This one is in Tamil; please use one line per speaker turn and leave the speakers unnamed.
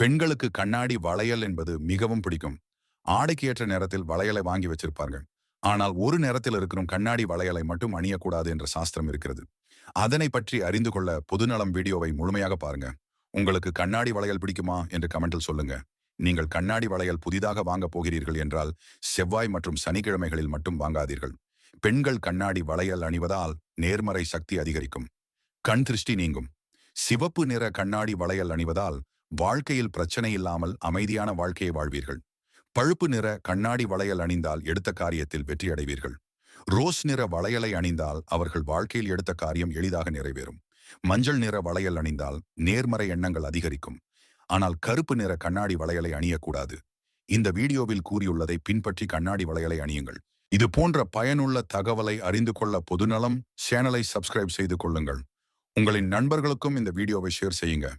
பெண்களுக்கு கண்ணாடி வளையல் என்பது மிகவும் பிடிக்கும். ஆடைக்கு ஏற்ற நேரத்தில் வளையலை வாங்கி வச்சிருப்பாங்க ஆனால் ஒரு நேரத்தில் இருக்கிற கண்ணாடி வளையலை மட்டும் அணியக்கூடாது என்ற சாஸ்திரம் இருக்கிறது. அதனை பற்றி அறிந்து கொள்ள பொதுநலம் வீடியோவை முழுமையாக பாருங்க. உங்களுக்கு கண்ணாடி வளையல் பிடிக்குமா என்று கமெண்டில் சொல்லுங்க. நீங்கள் கண்ணாடி வளையல் புதிதாக வாங்கப் போகிறீர்கள் என்றால் செவ்வாய் மற்றும் சனிக்கிழமைகளில் மட்டும் வாங்காதீர்கள். பெண்கள் கண்ணாடி வளையல் அணிவதால் நேர்மறை சக்தி அதிகரிக்கும். கண் திருஷ்டி நீங்கும். சிவப்பு நிற கண்ணாடி வளையல் அணிவதால் வாழ்க்கையில் பிரச்சனை இல்லாமல் அமைதியான வாழ்க்கையை வாழ்வீர்கள். பழுப்பு நிற கண்ணாடி வளையல் அணிந்தால் எடுத்த காரியத்தில் வெற்றியடைவீர்கள் ரோஸ் நிற வளையலை அணிந்தால் அவர்கள் வாழ்க்கையில் எடுத்த காரியம் எளிதாக நிறைவேறும். மஞ்சள் நிற வளையல் அணிந்தால் நேர்மறை எண்ணங்கள் அதிகரிக்கும். ஆனால் கருப்பு நிற கண்ணாடி வளையலை அணியக்கூடாது. இந்த வீடியோவில் கூறியுள்ளதை பின்பற்றி கண்ணாடி வளையலை அணியுங்கள். இது போன்ற பயனுள்ள தகவலை அறிந்து கொள்ள பொதுநலம் சேனலை சப்ஸ்கிரைப் செய்து கொள்ளுங்கள். உங்களின் நண்பர்களுக்கும் இந்த வீடியோவை ஷேர் செய்யுங்க.